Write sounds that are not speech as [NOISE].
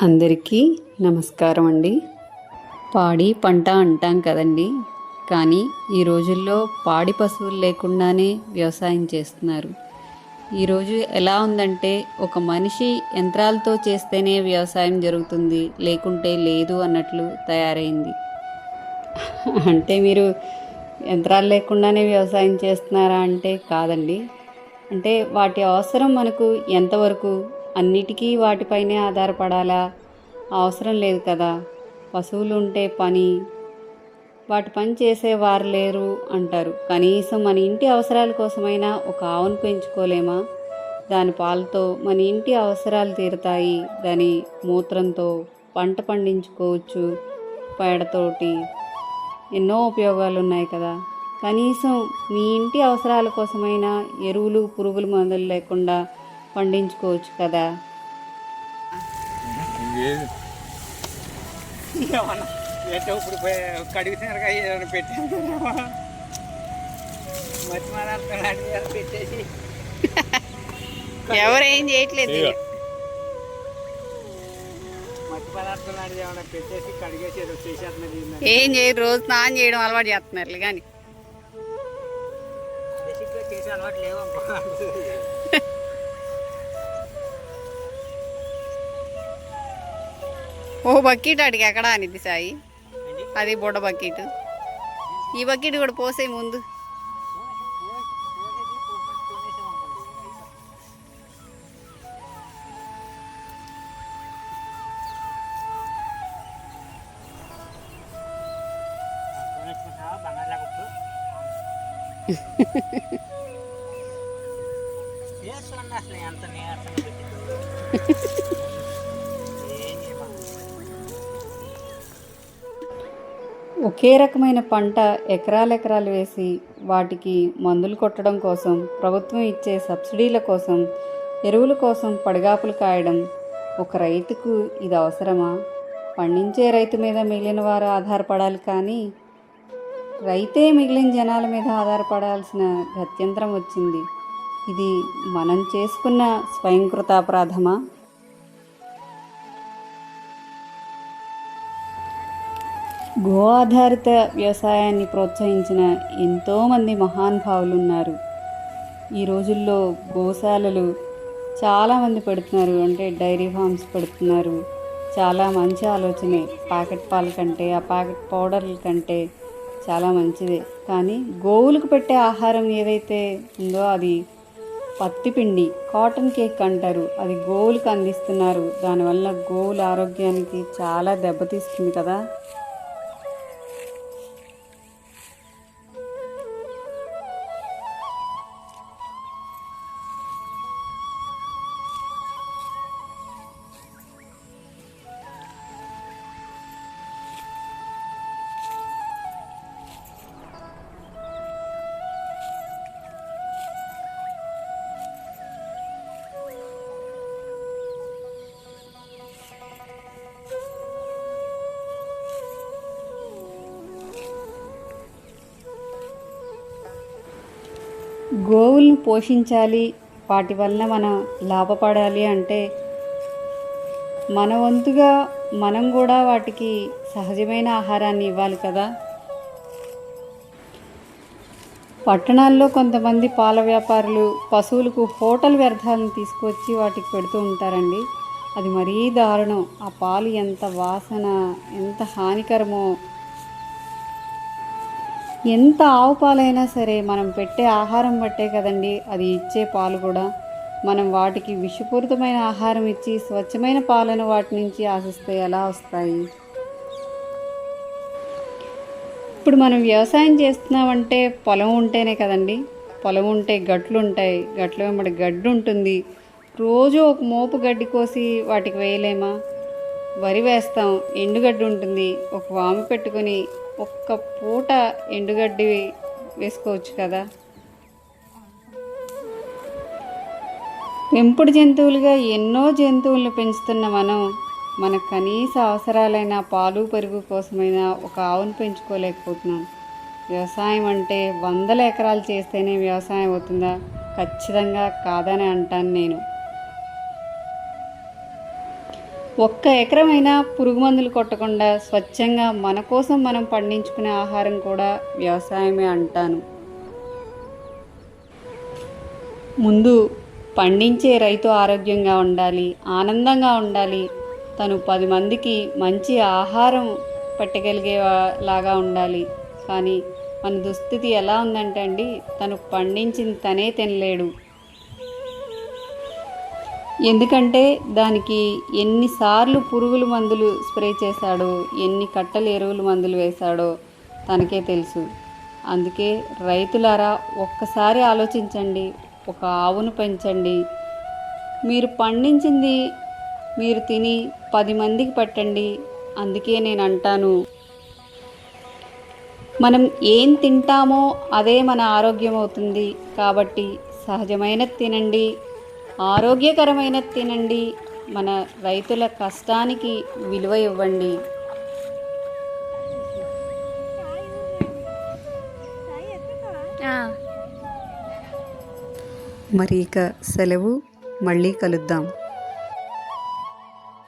అందరికీ నమస్కారం అండి. పాడి పంట అంటాం కదండి. కానీ ఈ రోజుల్లో పాడి పశువులు లేకుండానే వ్యవసాయం చేస్తున్నారు. ఈరోజు ఎలా ఉందంటే ఒక మనిషి యంత్రాలతో చేస్తేనే వ్యవసాయం జరుగుతుంది లేకుంటే లేదు అన్నట్లు తయారైంది. అంటే మీరు యంత్రాలు లేకుండానే వ్యవసాయం చేస్తున్నారా అంటే కాదండి. అంటే వాటి అవసరం మనకు ఎంతవరకు అన్నిటికీ వాటిపైనే ఆధారపడాలా? అవసరం లేదు కదా. పశువులు ఉంటే పని. వాటి పని చేసేవారు లేరు అంటారు. కనీసం మన ఇంటి అవసరాల కోసమైనా ఒక ఆవును పెంచుకోలేమా? దాని పాలతో మన ఇంటి అవసరాలు తీరుతాయి. దాని మూత్రంతో పంట పండించుకోవచ్చు పేడతోటి. ఎన్నో ఉపయోగాలు ఉన్నాయి కదా. కనీసం మీ ఇంటి అవసరాల కోసమైనా ఎరువులు పురుగులు మందులు లేకుండా పండించుకోవచ్చు కదా. ఇప్పుడు పెట్టాను పెట్టేసి. ఎవరేం చేయట్లేదు ఏం చేయరు రోజు స్నానం చేయడం అలవాటు చేస్తున్నారు కానీ. అలవాటు లేవు [LAUGHS] ఓ బకెట్ అడిగి ఎక్కడ అనిద్ది సాయి? అది బుడ్డ బకెట్. ఈ బకెట్ కూడా పోసే ముందు. ఎంత ఒకే రకమైన పంట ఎకరాలు ఎకరాలు వేసి వాటికి మందులు కొట్టడం కోసం ప్రభుత్వం ఇచ్చే సబ్సిడీల కోసం ఎరువుల కోసం పడిగాపులు కాయడం ఒక రైతుకు ఇది అవసరమా? పండించే రైతు మీద మిగిలిన వారు ఆధారపడాలి కానీ రైతే మిగిలిన జనాల మీద ఆధారపడాల్సిన గత్యంతరం వచ్చింది. ఇది మనం చేసుకున్న స్వయంకృతాపరాధమా? గో ఆధారిత వ్యవసాయాన్ని ప్రోత్సహించిన ఎంతోమంది మహానుభావులు ఉన్నారు ఈ రోజుల్లో గోశాలలు చాలామంది పెడుతున్నారు. అంటే డైరీ ఫార్మ్స్ పెడుతున్నారు. చాలా మంచి ఆలోచనే. ప్యాకెట్ పాల కంటే ఆ ప్యాకెట్ పౌడర్ల కంటే చాలా మంచిదే. కానీ గోవులకు పెట్టే ఆహారం ఏదైతే ఉందో అది పత్తి పిండి కాటన్ కేక్ అంటారు. అది గోవులకు అందిస్తున్నారు. దానివల్ల గోవుల ఆరోగ్యానికి చాలా దెబ్బతీస్తుంది కదా. గోవులను పోషించాలి. వాటి వలన మనం లాభపడాలి అంటే మన వంతుగా మనం కూడా వాటికి సహజమైన ఆహారాన్ని ఇవ్వాలి కదా. పట్టణాల్లో కొంతమంది పాల వ్యాపారులు పశువులకు హోటల్ వ్యర్థాలను తీసుకొచ్చి వాటికి పెడుతూ ఉంటారండి. అది మరీ దారుణం. ఆ పాలు ఎంత వాసన ఎంత హానికరమో ఎంత ఆవు పాలైనా సరే మనం పెట్టే ఆహారం బట్టే కదండి అది ఇచ్చే పాలు కూడా. మనం వాటికి విషపూరితమైన ఆహారం ఇచ్చి స్వచ్ఛమైన పాలను వాటి నుంచి ఆశిస్తే ఎలా వస్తాయి? ఇప్పుడు మనం వ్యవసాయం చేస్తున్నామంటే పొలం ఉంటేనే కదండి. పొలం ఉంటే గట్లు ఉంటాయి. గట్లు వెంబడి గడ్డి ఉంటుంది. రోజు ఒక మోపు గడ్డి కోసి వాటికి వేయలేమా? వరి వేస్తాం. ఎండుగడ్డి ఉంటుంది. ఒక వాము పెట్టుకొని ఒక్క పూట ఎండుగడ్డి వేసుకోవచ్చు కదా. పెంపుడు జంతువులుగా ఎన్నో జంతువులను పెంచుతున్న మనం మన కనీస అవసరాలైన పాలు పెరుగు కోసమైనా ఒక ఆవును పెంచుకోలేకపోతున్నాం. వ్యవసాయం అంటే వందల ఎకరాలు చేస్తేనే వ్యవసాయం అవుతుందా? ఖచ్చితంగా కాదని అంటాను నేను. ఒక్క ఎకరమైనా పురుగు మందులు కొట్టకుండా స్వచ్ఛంగా మన కోసం మనం పండించుకునే ఆహారం కూడా వ్యవసాయమే అంటాను. ముందు పండించే రైతు ఆరోగ్యంగా ఉండాలి ఆనందంగా ఉండాలి. తను పది మందికి మంచి ఆహారం పెట్టగలిగే లాగా ఉండాలి. కానీ మన దుస్థితి ఎలా ఉందంటే అండి తను పండించిన తనే తినలేడు. ఎందుకంటే దానికి ఎన్నిసార్లు పురుగుల మందులు స్ప్రే చేశాడో ఎన్ని కట్టలు ఎరువుల మందులు వేశాడో తనకే తెలుసు. అందుకే రైతులారా ఒక్కసారి ఆలోచించండి ఒక ఆవును పెంచండి. మీరు పండించింది మీరు తిని పది మందికి పెట్టండి అందుకే నేను అంటాను. మనం ఏం తింటామో అదే మన ఆరోగ్యం అవుతుంది. కాబట్టి సహజమైనది తినండి ఆరోగ్యకరమైనది తినండి. మన రైతుల కష్టానికి విలువ ఇవ్వండి. మరి ఇక సెలవు. మళ్ళీ కలుద్దాం.